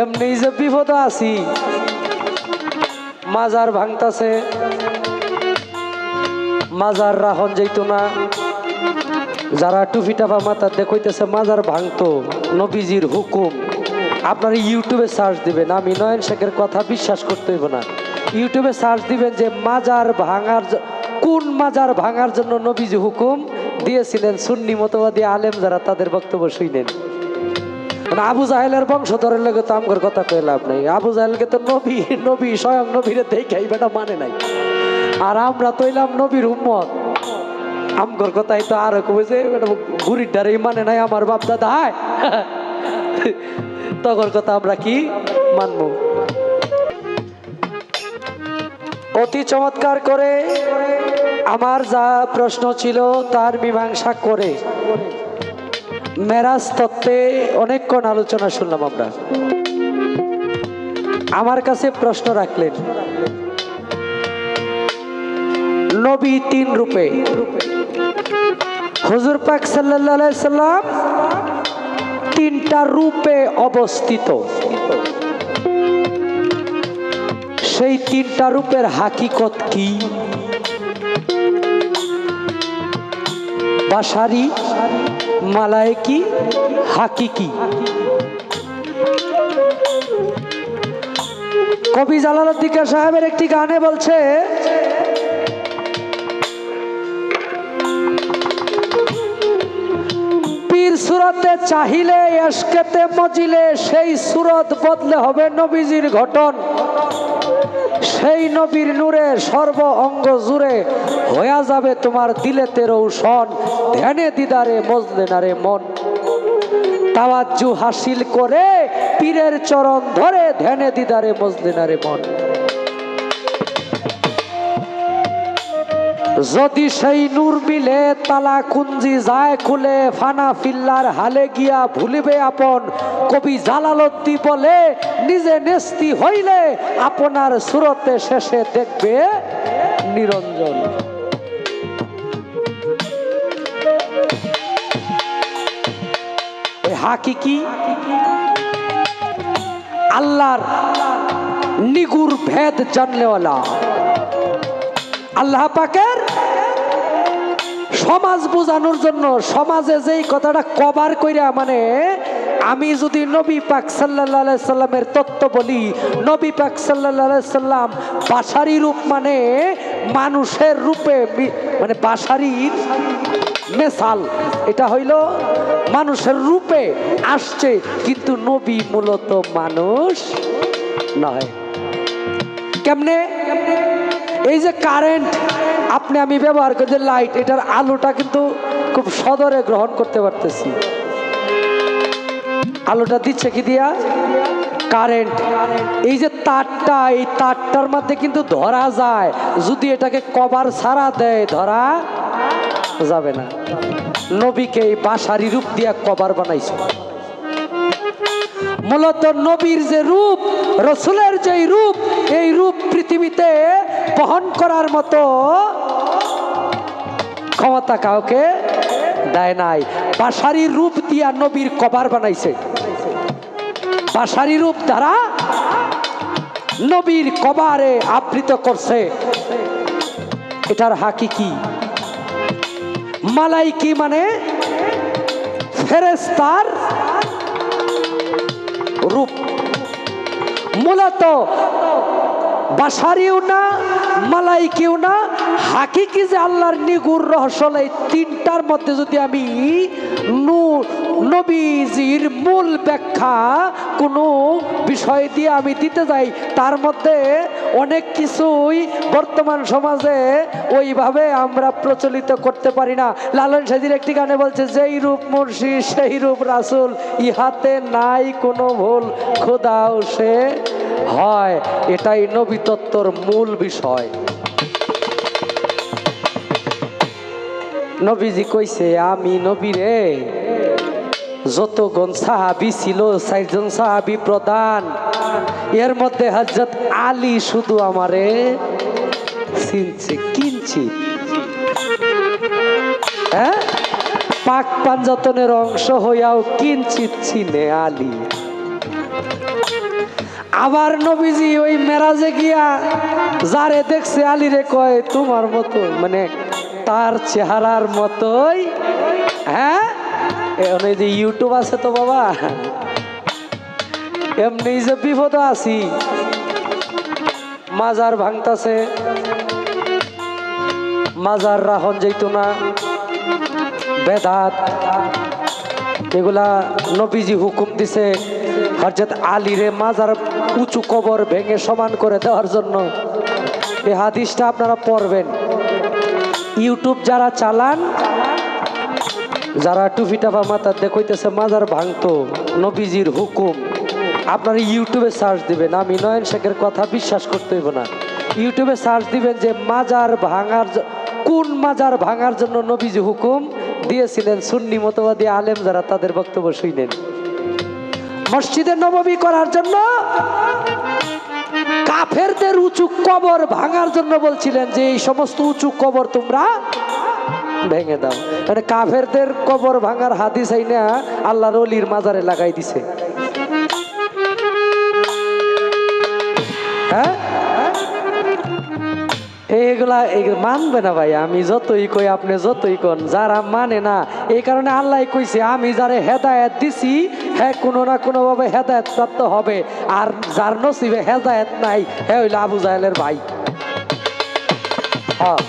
এমনি যে বিপদ আছি, মাজার ভাঙতাছে, মাজার রাহন যাইত না। যারা টুপি টাপা মাথা দেখইতেছে, মাজার ভাঙতো, নবীজির হুকুম। আপনার ইউটিউবে সার্চ দিবেন, আমি নয়ন শেখের কথা বিশ্বাস করতে হইব না। ইউটিউবে সার্চ দিবেন যে, মাজার ভাঙার কোন মাজার ভাঙার জন্য নবীজি হুকুম দিয়েছিলেন? সুন্নি মতবাদী আলেম যারা, তাদের বক্তব্য শুনেন। আবু জাহেলের বংশধরের লোকে তো আমগর কথা কয়ে লাভ নাই। আবু জাহেলকে তো নবী নবী স্বয়ং নবীরে দেখাই বেটা মানে নাই। আর আমরা তো এলাম নবীর উম্মত। আমগর কথাই তো আরও কবে যে ঘুরির ডারেই মানে নাই আমার বাপ দাদা, হায়। তগর কথা আমরা কি মানব? অতি চমৎকার করে আমার যা প্রশ্ন ছিল তার মীমাংসা করে। মেরাজ তত্ত্বে অনেকক্ষণ আলোচনা শুনলাম আমরা। আমার কাছে প্রশ্ন রাখলেন, নবী তিন রূপে, হুজুর পাক সাল্লাম তিনটা রূপে অবস্থিত। সেই তিনটা রূপের হাকিকত কি? বাসারি মালায়কি হাকিকি। কবি জালালুদ্দিকা সাহেবের একটি গানে বলছে, পীর সুরতে চাহিলে এসকেতে মজিলে, সেই সুরত বদলে হবে নবীজির ঘটন সেই নবীর নূরে সর্ব অঙ্গ জুড়ে হয়ে যাবে তোমার দিলেতে রৌশন ধ্যানে দিদারে মজলে না রে মন। তাওয়াজ্জু হাসিল করে পীরের চরণ ধরে ধ্যানে দিদারে মজলে না রে মন। যদি সেই নূর মিলে তালা কুঞ্জি যায় খুলে, ফানা ফিল্লার হালে গিয়া ভুলিবে আপন। কবি জালালদ্দি বলে, নিজে নেস্তি হইলে আপনার সুরতে শেষে দেখবে নিরঞ্জন। হাকিকি আল্লাহর নিগুর ভেদ জানলেওয়ালা। আল্লাহ পাকের সমাজ বোঝানোর জন্য সমাজে যেই কথাটা কভার কইরা মানে আমি যদি নবী পাক সাল্লাহ সাল্লামের তত্ত্ব বলি, নবী পাক সাল্লাহ সাল্লাম বাসারি রূপ মানে মানুষের রূপে মানে বাসারির মেসাল এটা হইল মানুষের রূপে আসছে, কিন্তু নবী মূলত মানুষ নয়। কেমনে? এই যে কারেন্ট আপনি আমি ব্যবহার করি যে লাইট এটার আলোটা কিন্তু খুব সদরে গ্রহণ করতে পারতেছি। আলোটা দিচ্ছে কি দিয়া? কারেন্ট এই যে তারটা, এই তারটার মধ্যে কিন্তু ধরা যায়। যদি এটাকে কভার ছাড়া দেয়, ধরা যাবে না। নবীকে এই বাসারি রূপ দিয়া কভার বানাইছে। মূলত নবীর যে রূপ, রসুলের যে রূপ, এই রূপ পৃথিবীতে বহন করার মতো ক্ষমতা কাউকে দেয় নাই। বাসারি রূপ দিয়া নবীর কভার বানাইছে। বাসারি রূপ দ্বারা নবীর কবারে আবৃত করছে। এটার হাকি কি মালাইকি মানে ফেরেস্তার রূপ। মূলত বাসারিও না মালাইকেও না। হাকি কি যে আল্লাহর নিগুর রহস্য এই তিনটার মধ্যে যদি আমি নবীজির মূল ব্যাখ্যা কোনো বিষয় দিয়ে আমি দিতে যাই, তার মধ্যে অনেক কিছুই বর্তমান সমাজে ওইভাবে আমরা প্রচলিত করতে পারি না। লালন সাজির একটি গানে বলছে, যেই রূপ মুর্শি, সেই রূপ রাসুল, ইহাতে নাই কোনো ভুল, খোদাও সে হয়। এটাই নবী তত্ত্বর মূল বিষয়। নবীজি কইছে, আমি নবীরে যতগণ সাহাবি ছিল, চারজন সাহাবি প্রধান এর মধ্যে হজরত আলী শুধু আমারে চিনছে, কিনছি। হ্যাঁ? পাক পাঞ্জাতনের অংশ হইয়াও কিঞ্চিত চিনে আলী। আবার নবীজি ওই মেরাজে গিয়া যারে দেখছে, আলীরে কয়, তোমার মতো মানে তার চেহারার মতোই হ্যাঁ? যে ইউটিউব আছে তো বাবা। এমনি যে বিপদ আছি, মাজার ভাঙতাছে, মাজার রাহন যাইতো না, বেদাত, এগুলা নবীজি হুকুম দিছে হরজত আলীরে মাজার উঁচু কবর ভেঙে সমান করে দেওয়ার জন্য। এই হাদিসটা আপনারা পড়বেন। ইউটিউব যারা চালান, যারা টুফি টাপা মাথা দেখইতেছে মাজার ভাঙতো, নবীজির হুকুম। আপনারা ইউটিউবে সার্চ দিবেন। আমি নয়ন শেখের কথা বিশ্বাস করতে হইব না। ইউটিউবে সার্চ দিবেন যে মাজার ভাঙার কোন মাজার ভাঙার জন্য নবীজি হুকুম দিয়েছিলেন? সুন্নি মতবাদী আলেম যারা, তাদের বক্তব্য শুনেন মসজিদে নবমী করার জন্য কাফেরদের উঁচু কবর ভাঙার জন্য বলছিলেন যে, এই সমস্ত উঁচু কবর তোমরা ভেঙে দাও। মানে কাফেরদের কবর ভাঙার হাদিস আইনা আল্লাহর অলির মাজারে লাগাই দিছে। হ্যাঁ? এইগুলা এগুলো মানবে না ভাই, আমি যতই কই আপনি যতই কোন, যারা মানে না, এই কারণে আল্লাহ কইছে, আমি যারে হেদায়েত দিছি হ্যাঁ কোনো না কোনো ভাবে হেদায়েত প্রাপ্ত হবে, আর যার নসিবে হেদায়েত নাই হ্যাঁ হইল আবু জাহেলের ভাই। হ্যাঁ।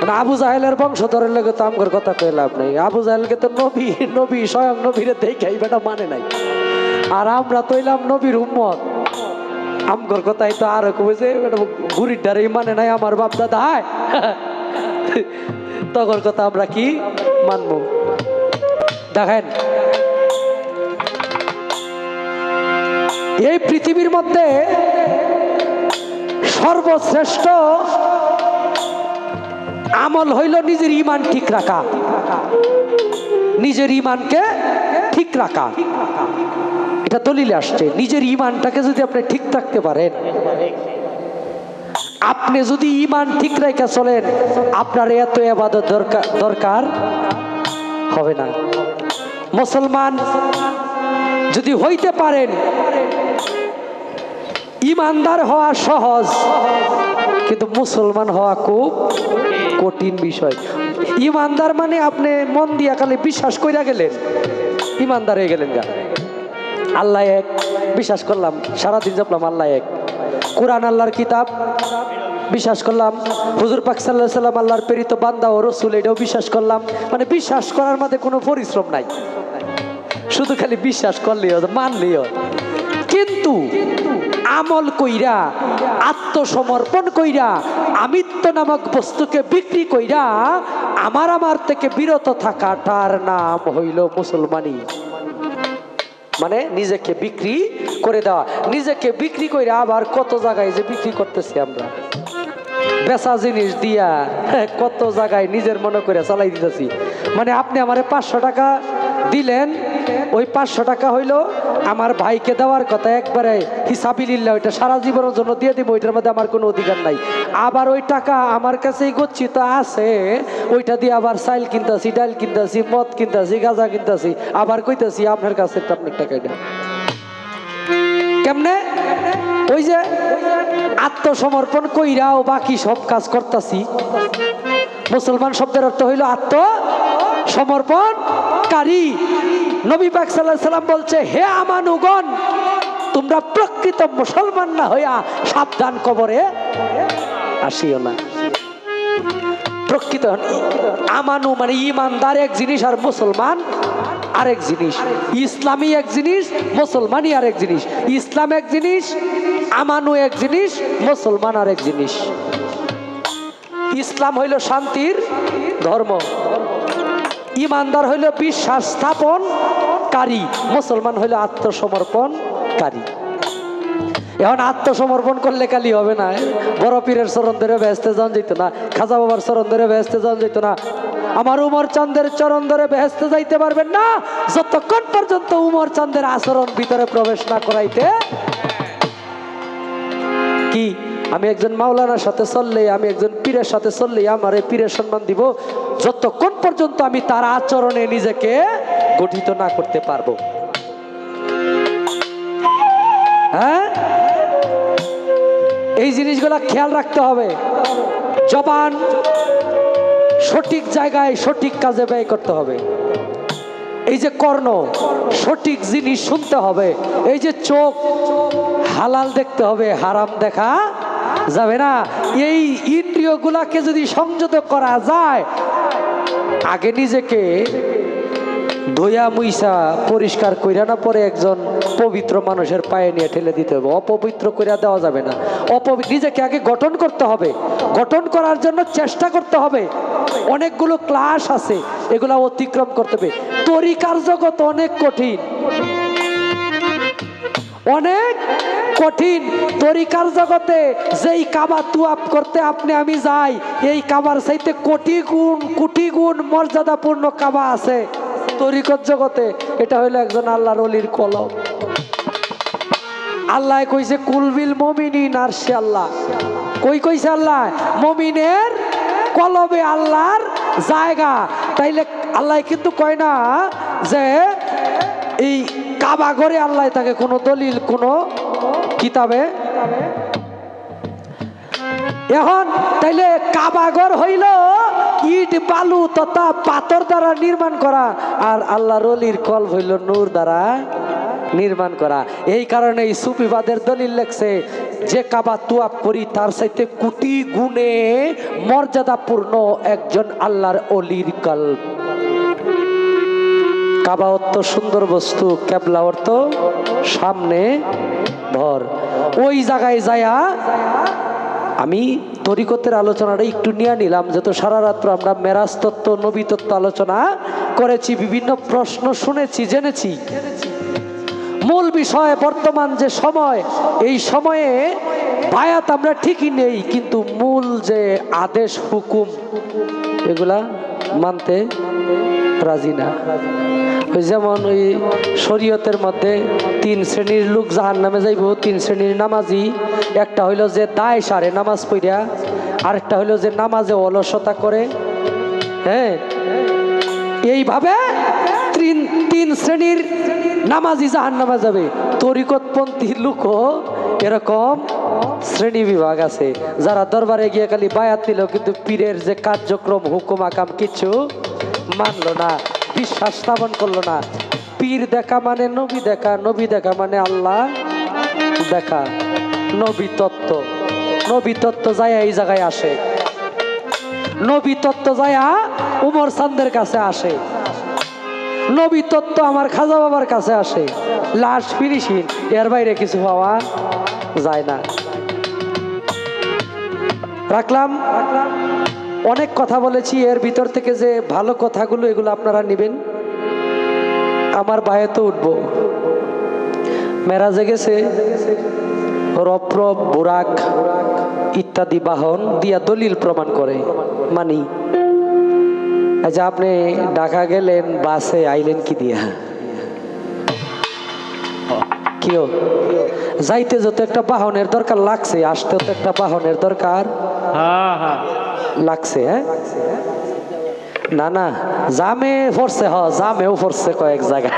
মানে আবু জাহেলের বংশধরের লোক তো আমগর কথা কই লাভ নাই, আবু জাহেলকে তো নবী নবী, স্বয়ং নবীরে দেখাই বেটা মানে নাই। আর আমরা তৈলাম নবীর উম্মত। আমগর কথাই তো আর যে গুড়ির ডারে মানে নাই, আমার বাপ দাদা, হায়। তগর কথা আমরা কি মানবো? দেখেন, এই পৃথিবীর মধ্যে সর্বশ্রেষ্ঠ আমল হইল নিজের ইমান ঠিক রাখা। নিজের ইমানকে ঠিক রাখা। এটা দলিলে আসছে। নিজের ইমানটাকে যদি আপনি ঠিক থাকতে পারেন, আপনি যদি ইমান ঠিক রেখে চলেন, আপনার এত এবাদত দরকার দরকার হবে না। মুসলমান যদি হইতে পারেন ইমানদার হওয়া সহজ, কিন্তু মুসলমান হওয়া খুব কঠিন বিষয়। ইমানদার মানে আপনি মন দিয়া খালি বিশ্বাস কইরা গেলেন ইমানদার হয়ে গেলেন গা। আল্লাহ এক বিশ্বাস করলাম সারাদিন জপলাম আল্লাহ এক। কোরআন আল্লাহর কিতাব বিশ্বাস করলাম। হুজুর পাক সাল্লাহ সাল্লাম আল্লাহর প্রেরিত বান্দা ও রসুল এটাও বিশ্বাস করলাম। মানে বিশ্বাস করার মধ্যে কোনো পরিশ্রম নাই। শুধু খালি বিশ্বাস করলেই হয়, মানলেই হয়। কিন্তু আমল কইরা আত্মসমর্পণ কইরা আমিত্ব নামক বস্তুকে বিক্রি কইরা আমার আমার থেকে বিরত থাকাটার নাম হইল মুসলমানি। মানে নিজেকে বিক্রি করে দেওয়া। নিজেকে বিক্রি করে আবার কত জায়গায় যে বিক্রি করতেছি আমরা। বেচা জিনিস দিয়া কত জায়গায় নিজের মনে করে চালাই দিতেছি। মানে আপনি আমার পাঁচশো টাকা দিলেন ওই পাঁচশো টাকা হইল আমার ভাইকে দেওয়ার কথা, একবারে হিসাবিল্লা ওইটা সারা জীবনের জন্য দিয়ে দিব, ওইটার মধ্যে আমার কোনো অধিকার নাই। আবার ওই টাকা আমার কাছেই গচ্ছিত আছে, ওইটা দিয়ে আবার চাইল কিনতেছি ডাল কিনতেছি, মদ কিনতেছি, গাঁজা কিনতেছি, আবার কইতেছি, আপনার কাছে আপনার টাকা এটা কেমনে? ওই যে আত্মসমর্পণ কইরাও বাকি সব কাজ করতাছি। মুসলমান শব্দের অর্থ হইল আত্মসমর্পণকারী নবী পাক সাল্লাহ সাল্লাম বলছে, হে আমানুগণ, তোমরা প্রকৃত মুসলমান না হইয়া সাবধান কবরে আসিও না। প্রকৃত আমানু মানে ইমানদার এক জিনিস আর মুসলমান আরেক জিনিস। ইসলামী এক জিনিস, মুসলমানই আরেক জিনিস। ইসলাম এক জিনিস, আমানু এক জিনিস, মুসলমান আরেক জিনিস। ইসলাম হইল শান্তির ধর্ম। ইমানদার হইল বিশ্বাস স্থাপন কারী মুসলমান হইল আত্মসমর্পণকারী। এখন আত্মসমর্পণ করলে কালি হবে না বড় পীরের চরণ ধরে বেহেস্তে যান যেত না, খাজা বাবার চরণ ধরে বেহেস্তে যান যেত না। আমার উমর চান্দের চরণ ধরে বেহেস্তে যাইতে পারবেন না, যতক্ষণ পর্যন্ত উমর চান্দের আচরণ ভিতরে প্রবেশ না করাইতে কি, আমি একজন মাওলানার সাথে চললে, আমি একজন পীরের সাথে চললে আমার এই পীরের সম্মান দিব? যতক্ষণ পর্যন্ত আমি তার আচরণে নিজেকে গঠিত না করতে পারব। হ্যাঁ? এই জিনিসগুলো খেয়াল রাখতে হবে। জবান সঠিক জায়গায় সঠিক কাজে ব্যয় করতে হবে। এই যে কর্ণ, সঠিক জিনিস শুনতে হবে। এই যে চোখ, হালাল দেখতে হবে, হারাম দেখা যাবে না। এই ইন্দ্রিয়গুলাকে যদি সংযত করা যায় আগে নিজেকে ধোয়া মুইসা পরিষ্কার কইরা না পরে একজন পবিত্র মানুষের পায়ে নিয়ে ঠেলে দিতে হবে। অপবিত্র কইরা দেওয়া যাবে না। অপবি নিজেকে আগে গঠন করতে হবে। গঠন করার জন্য চেষ্টা করতে হবে। অনেকগুলো ক্লাস আছে, এগুলা অতিক্রম করতে হবে। তরিকার জগৎ অনেক কঠিন। অনেক কঠিন। তরিকার জগতে যেই কাবা তুয়াপ করতে আপনি, আমি যাই, এই কাবার চাইতে কোটি গুণ কোটি গুণ মর্যাদাপূর্ণ কাবা আছে তরিকত জগতে। এটা হইল একজন আল্লাহর অলির কলম। আল্লাহ কইছে কুলবিল মমিনিন আর আল্লাহ। কই কইছে আল্লাহ? মমিনের কলবে আল্লাহর জায়গা। তাইলে আল্লাহ কিন্তু কয় না যে, এই কাবা ঘরে আল্লাহ তাকে কোনো দলিল, কোনো কিতাবে এখন তাইলে কাবাগর হইল ইট, বালু তথা পাথর দ্বারা নির্মাণ করা আর আল্লাহ রলির কল হইল নূর দ্বারা নির্মাণ করা। এই কারণে এই সুফিবাদের দলিল লেখছে, যে কাবা তুয়াপ করি তার সাথে কুটি গুণে মর্যাদাপূর্ণ একজন আল্লাহর অলির কল্প। কাবা অর্থ সুন্দর বস্তু ক্যাবলা অর্থ সামনে ধর ওই জায়গায় যায়া আমি তরিকতের আলোচনাটা একটু নিয়ে নিলাম, যেহেতু সারা রাত্র আমরা মেরাজ তত্ত্ব, নবী তত্ত্ব আলোচনা করেছি, বিভিন্ন প্রশ্ন শুনেছি, জেনেছি। মূল বিষয় বর্তমান যে সময়, এই সময়ে বায়াত আমরা ঠিকই নেই, কিন্তু মূল যে আদেশ, হুকুম, এগুলা মানতে রাজি না। ওই যেমন ওই শরীয়তের মধ্যে তিন শ্রেণির লোক জাহান নামে যাইব, তিন শ্রেণির নামাজি, একটা হইল যে দায় সারে নামাজ পড়িয়া আরেকটা হইল যে নামাজে অলসতা করে। হ্যাঁ? এইভাবে তিন তিন শ্রেণির নামাজি জাহান নামা যাবে। তরিকতপন্থী লোকও এরকম শ্রেণি বিভাগ আছে। যারা দরবারে গিয়ে খালি বায়াত নিল কিন্তু পীরের যে কার্যক্রম, হুকুম, আকাম কিছু মানলো না, বিশ্বাস স্থাপন করল না। পীর দেখা মানে নবী দেখা নবী দেখা মানে আল্লাহ দেখা। নবী তত্ত্ব নবী তত্ত্ব যায় এই জায়গায় আসে। নবী তত্ত্ব যায়া উমর সান্দের কাছে আসে। নবী তত্ত্ব আমার খাজা বাবার কাছে আসে। লাশ ফিনিশিং এর বাইরে কিছু পাওয়া যায় না। রাখলাম। অনেক কথা বলেছি, এর ভিতর থেকে যে ভালো কথাগুলো, এগুলো আপনারা নেবেন। আমার বায়ে তো উঠবো। মেরাজে গেছে রপ্র বুরাক, ইত্যাদি বাহন দিয়া দলিল প্রমাণ করে, মানি। আচ্ছা আপনি ঢাকা গেলেন, বাসে আইলেন কি দিয়া? কিও? যাইতে যত একটা বাহনের দরকার লাগছে, আসতে তো একটা বাহনের দরকার। হ্যাঁ হ্যাঁ। লাগছে হ্যাঁ? না না, জামে পড়ছে, হ, জামেও পড়ছে কয়েক জায়গা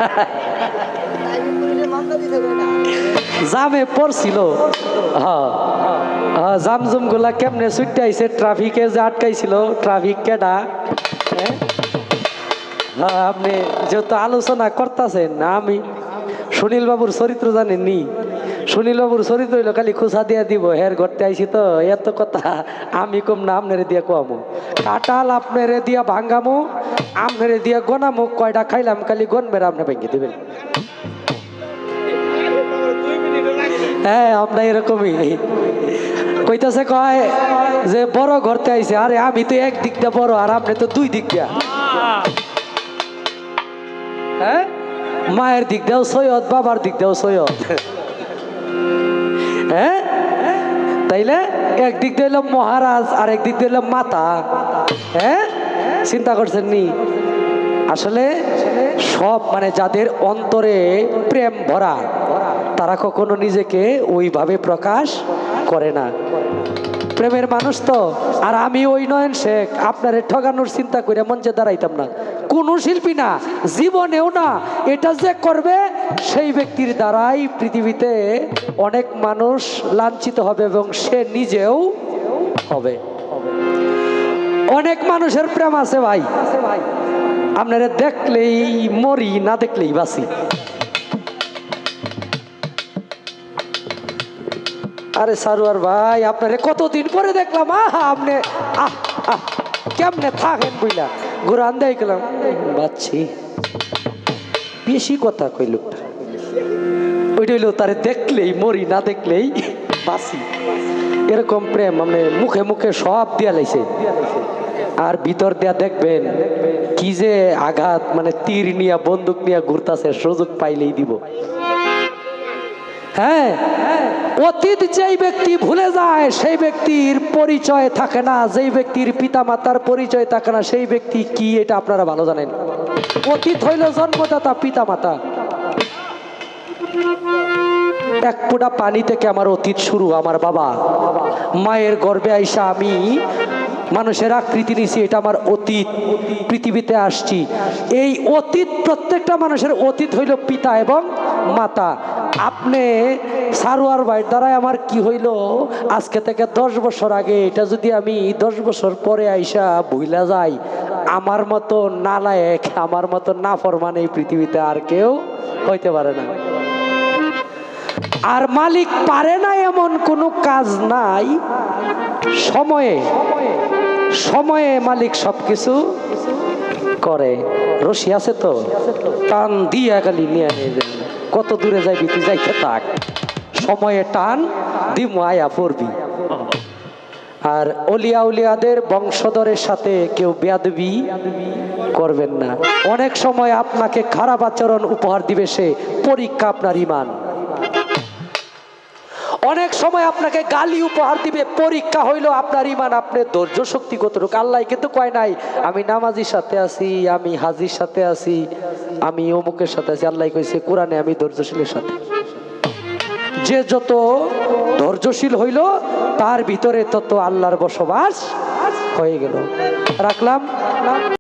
জামে পড়ছিল হ্যাঁ জামজুমগুলা কেমনে ছুটতে আইছে, ট্রাফিকে যে আটকাইছিল, ট্রাফিক কেডা হ্যাঁ? আপনি যেহেতু আলোচনা করতেছেন না আমি সুনীল বাবুর চরিত্র জানেননি। সুনীল বাবুর চরিত্র হইল খালি খুসা দিয়া দিব, হের ঘরতে আইছি তো, এত কথা আমি কম না আপনারে দিয়া কোয়ামু? কাটাল আপনারে দিয়া ভাঙ্গামু আপনারে দিয়া গনামু কয়টা খাইলাম খালি গনবের আপনি ভেঙে দিবেন হ্যাঁ আমরা এরকমই। কইতাছে কয় যে বড় ঘরতে আইছে, আরে আমি তো এক দিক দিয়ে বড় আর আপনি তো দুই দিক দিয়া। হ্যাঁ? মায়ের দিক দিয়েও সৈয়দ, বাবার দিক দিয়েও সৈয়দ। হ্যাঁ তাইলে একদিক দিয়ে মহারাজ, আর একদিক দিয়ে মাতা। হ্যাঁ চিন্তা করছেন নি? আসলে সব মানে যাদের অন্তরে প্রেম ভরা, তারা কখনো নিজেকে ওইভাবে প্রকাশ করে না। প্রেমের মানুষ তো, আর আমি ওই নয়ন শেখ, আপনারে ঠগানোর চিন্তা করে মঞ্চে দাঁড়াইতাম না। কোনো শিল্পী না, জীবনেও না, এটা যে করবে সেই ব্যক্তির দ্বারাই পৃথিবীতে অনেক মানুষ লাঞ্ছিত হবে এবং সে নিজেও হবে। অনেক মানুষের প্রেম আছে ভাই। আপনারা দেখলেই মরি, না দেখলেই বাসি আরে সারুয়ার ভাই, আপনারে কতদিন পরে দেখলাম? আহা, আপনি, আহ আহ, কেমনে থাকেন বুঝলা ঘুরান দেয় গেলাম বাচ্ছি। বেশি কথা কই লোকটা ওইটা হইল তারে দেখলেই, মরি না দেখলেই বাসি এরকম প্রেম মানে মুখে মুখে সব দিয়া লাইছে। আর ভিতর দিয়া দেখবেন কি যে আঘাত মানে তীর নিয়া, বন্দুক নিয়া ঘুরতাছে, সুযোগ পাইলেই দিব। হ্যাঁ অতীত যেই ব্যক্তি ভুলে যায়, সেই ব্যক্তির পরিচয় থাকে না। যেই ব্যক্তির পিতা মাতার পরিচয় থাকে না, সেই ব্যক্তি কি, এটা আপনারা ভালো জানেন? অতীত হইল জন্মদাতা পিতা মাতা এক ফোঁটা পানি থেকে আমার অতীত শুরু, আমার বাবা। মায়ের গর্ভে আইসা আমি মানুষের আকৃতি নিছি, এটা আমার অতীত, পৃথিবীতে আসছি। এই অতীত, প্রত্যেকটা মানুষের অতীত হইল পিতা এবং মাতা। আপনি সারোয়ার ভাইয়ের দ্বারাই আমার কি হইল? আজকে থেকে দশ বছর আগে, এটা যদি আমি দশ বছর পরে আইসা ভুইলা যাই, আমার মতো নালায়েক, আমার মতো না ফরমান এই পৃথিবীতে আর কেউ হইতে পারে না। আর মালিক পারে না এমন কোনো কাজ নাই। সময়ে সময়ে মালিক সবকিছু করে। রশি আছে তো? টান দিয়া গালি নিয়ে কত দূরে যাইবি তুই যাইতে থাক। সময়ে টান দিমু, আয়া পড়বি। আর অলিয়া উলিয়াদের বংশধরের সাথে কেউ বেয়াদবি করবেন না। অনেক সময় আপনাকে খারাপ আচরণ উপহার দিবে সে, পরীক্ষা আপনার ইমান। অনেক সময় আপনাকে গালি উপহার দিবে, পরীক্ষা হইল আপনার ইমান আপনি ধৈর্য শক্তি কতটুকু? আল্লাহ কিন্তু কয় নাই, আমি নামাজির সাথে আছি, আমি হাজির সাথে আছি, আমি অমুকের সাথে আছি। আল্লাহ কইছে, কোরআনে আমি ধৈর্যশীলের সাথে। যে যত ধৈর্যশীল হইল, তার ভিতরে তত আল্লাহর বসবাস হয়ে গেল। রাখলাম?